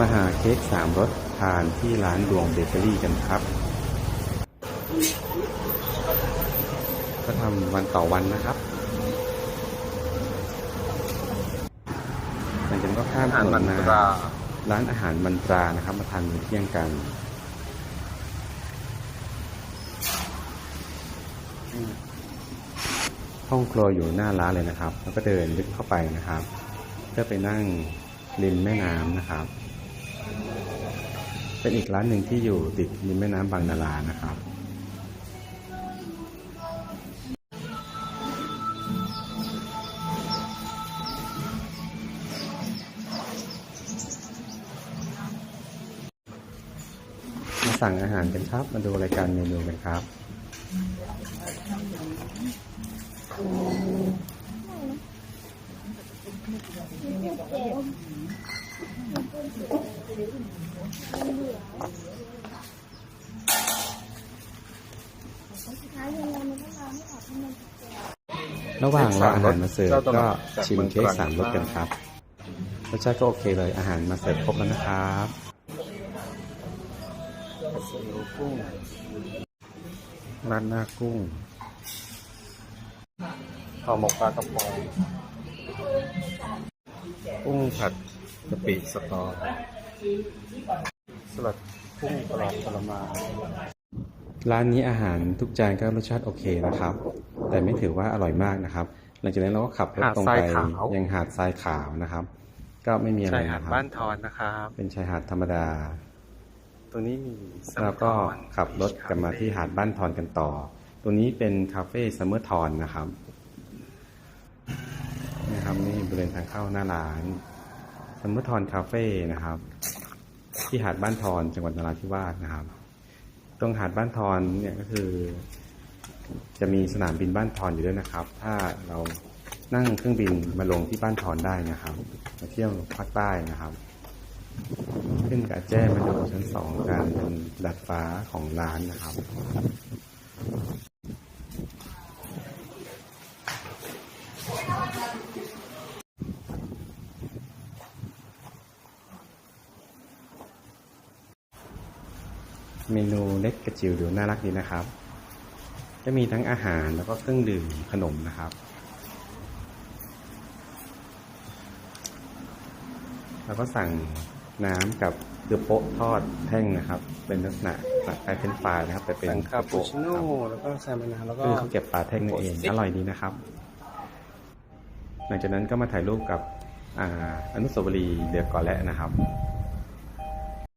มาหาเค้กสามรสทานที่ร้านดวงเบเกอรี่กันครับ ก็ทำวันต่อวันนะครับหลังจากนั้นก็ข้ามถนนมาร้านอาหารมันตรานะครับ มาทานมื้อเที่ยงกันห้องครัวอยู่หน้าร้านเลยนะครับ แล้วก็เดินลึกเข้าไปนะครับเพื่อไปนั่งริมแม่น้ำนะครับ เป็นอีกร้านหนึ่งที่อยู่ติดริมแม่น้ำบางนารานะครับมาสั่งอาหารกันครับ มาดูรายการเมนูกันครับ ระหว่างรออาหารมาเสิร์ฟก็ชิมเค้กสามรสกันครับรสชาติก็โอเคเลยอาหารมาเสิร์ฟครบแล้วนะครับกุ้งราดหน้ากุ้งห่อหมกปลากระพงกุ้งผัด กะปิสตอ สลัดกุ้งกรอบกระมาร้านนี้อาหารทุกจานก็รสชาติโอเคนะครับ แต่ไม่ถือว่าอร่อยมากนะครับ หลังจากนั้นเราก็ขับรถตรงไปยังหาดทรายขาวนะครับ ก็ไม่มีอะไรชายหาดนะครับบ้านทอนนะครับ เป็นชายหาดธรรมดา ตรงนี้มีแล้วก็ขับรถกลับมาที่หาดบ้านทอนกันต่อ ตรงนี้เป็นคาเฟ่ซัมเมอร์ทอนนะครับนะครับนี่บริเวณทางเข้าหน้าร้าน ซัมเมอร์ทอนคาเฟ่นะครับ ที่หาดบ้านทอนจังหวัดนราธิวาสนะครับ ตรงหาดบ้านทอนเนี่ยก็คือ จะมีสนามบินบ้านทอนอยู่ด้วยนะครับ ถ้าเรานั่งเครื่องบินมาลงที่บ้านทอนได้นะครับมาเที่ยวภาคใต้นะครับ ขึ้นกับแจ้มาดูชั้นสองกันเป็นดัดฟ้าของร้านนะครับ เมนูเล็กกระจิ๋วดูน่ารักดีนะครับ จะมีทั้งอาหารแล้วก็เครื่องดื่มขนมนะครับ แล้วก็สั่งน้ำกับเดือโป๊ะทอดแท่งนะครับ เป็นลักษณะคล้ายๆเป็นปลานะครับ แต่เป็นเป็นคาปูชิโน่ครับแล้วก็แซมนาแล้วก็คือเขาเก็บปลาแท่งนั่นเองอร่อยดีนะครับ หลังจากนั้นก็มาถ่ายรูปกับอ่าอนุสาวรีย์เดือกก่อนและนะครับ